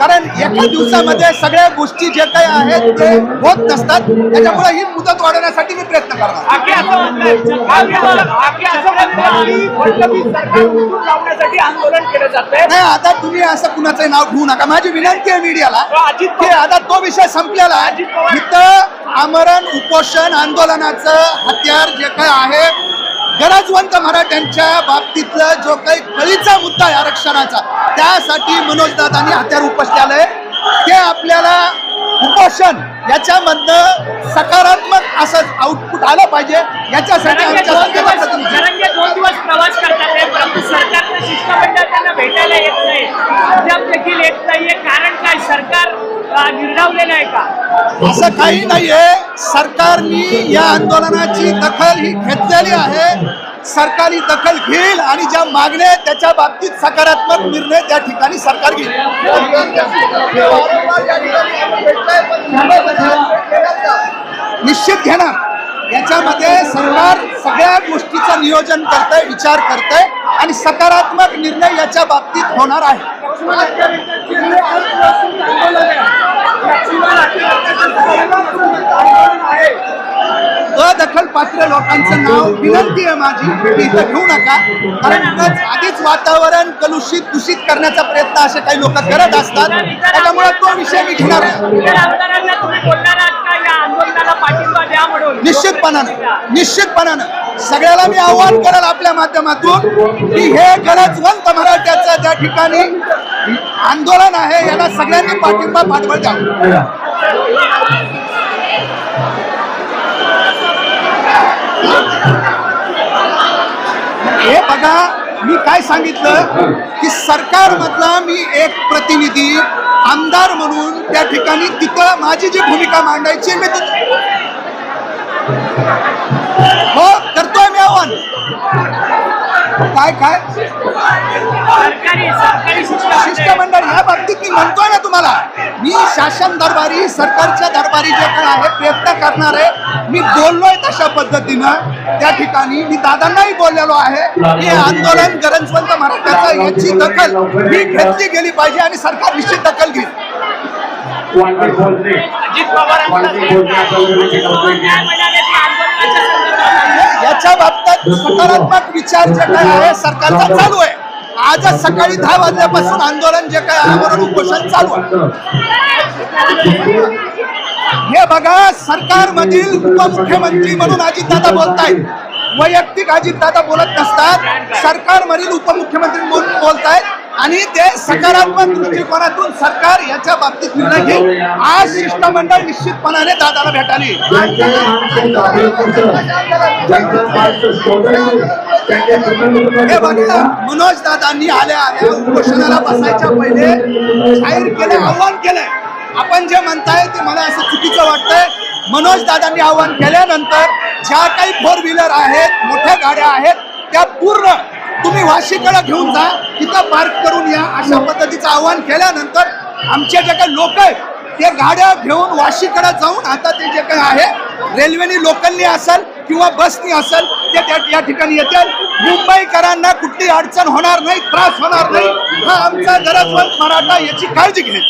कारण एका दिवसामध्ये सगळ्या गोष्टी जे काही आहेत ते होत नसतात. त्याच्यामुळे ही मुदत वाढवण्यासाठी मी प्रयत्न करणार. नाही आता तुम्ही असं कुणाचं नाव घेऊ नका. माझी विनंती आहे मीडियाला अजित की आता तो विषय संपलेला आहे. इथं आमरण उपोषण आंदोलनाचं हत्यार जे काय आहे गरजवंत मराठ्यांच्या बाबतीतलं जो काही कळीचा मुद्दा आहे आरक्षणाचा त्यासाठी मनोजदादांनी हत्यार उपसलेलं. आहे ते आपल्याला उपोषण याच्यामधनं सकारात्मक असं आउटपुट आलं पाहिजे. याच्यासाठी आमच्या दोन दिवस प्रवास करतात. परंतु सरकारचं शिष्टमंडळ त्यांना भेटायला येत नाही. अद्याप देखील येत नाहीये. कारण काय? सरकार अं, आहे का? असं काही नाहीये. सरकारने या आंदोलनाची दखल ही घेतलेली आहे. सरकारी दखल घेईल आणि ज्या मागण्या आहेत त्याच्या बाबतीत सकारात्मक निर्णय त्या ठिकाणी सरकार घेईल. निश्चित घेणार. याच्यामध्ये सरकार सगळ्या गोष्टीचं नियोजन करतंय विचार करतंय. आणि सकारात्मक निर्णय याच्या बाबतीत होणार आहे. अदखल पात्र लोकांचं नाव विनंती आहे माझी की इथं घेऊ नका कारण आधीच वातावरण कलुषित दूषित करण्याचा प्रयत्न असे काही लोक करत असतात. त्याच्यामुळे तो विषय मी घेणार निश्चितपणानं निश्चितपणानं सगळ्याला मी आव्हान करेल आपल्या माध्यमातून की हे गरजवंत मराठ्याचं त्या ठिकाणी आंदोलन आहे याला सगळ्यांनी पाठिंबा पाठबळ द्यावा. हे बघा मी काय सांगितलं? की सरकारमधला मी एक प्रतिनिधी आमदार म्हणून त्या ठिकाणी तिथं माझी जी भूमिका मांडायची मी तिथं हो करतोय मी आव्हान. काय काय? सरकारी सरकारी शिष्टमंडळ शिष्टमंडळ या बाबतीत मी म्हणतोय ना तुम्हाला मी शासन दरबारी सरकारच्या दरबारी जे काय आहे प्रयत्न करणार आहे. मी बोललोय तशा पद्धतीनं. त्या ठिकाणी मी दादांनाही बोललेलो आहे की हे आंदोलन गरजवंत मराठ्याचं याची दखल ही घेतली गेली पाहिजे आणि सरकार निश्चित दखल घेईल. अजित पवारांचा याच्या बाबतीत सकारात्मक विचार जे काय आहे सरकारचा चालू आहे. आजच सकाळी दहा वाजल्यापासून आंदोलन जे काय आमरण उपोषण चालू आहे. हे बघा सरकारमधील उपमुख्यमंत्री म्हणून अजितदादा बोलतायत. वैयक्तिक अजितदादा बोलत नसतात. सरकारमधील उपमुख्यमंत्री आणि ते सकारात्मक दृष्टिकोनातून सरकार याच्या बाबतीत निर्णय घेईल. आज शिष्टमंडळ निश्चितपणाने दादाला भेटायला हे बघा मनोज दादांनी आल्या आल्या उपोषणाला बसायच्या पहिले जाहीर केलं आव्हान केलंय. आपण जे म्हणताय ते मला असं चुकीचं वाटतंय. मनोज दादांनी आव्हान केल्यानंतर ज्या काही फोर व्हीलर आहेत मोठ्या गाड्या आहेत त्या पूर्ण तुम्ही वाशीकडे घेऊन जा तिथं पार्क करून या. अशा पद्धतीचं आव्हान केल्यानंतर आमचे जे काही लोक आहेत ते गाड्या घेऊन वाशीकडे जाऊन आता ते जे काही आहे रेल्वेनी लोकलनी असेल किंवा बसनी असेल ते त्या या ठिकाणी येतील. मुंबईकरांना कुठली अडचण होणार नाही त्रास होणार नाही. हा आमचा गरजवंत मराठा याची काळजी घेईल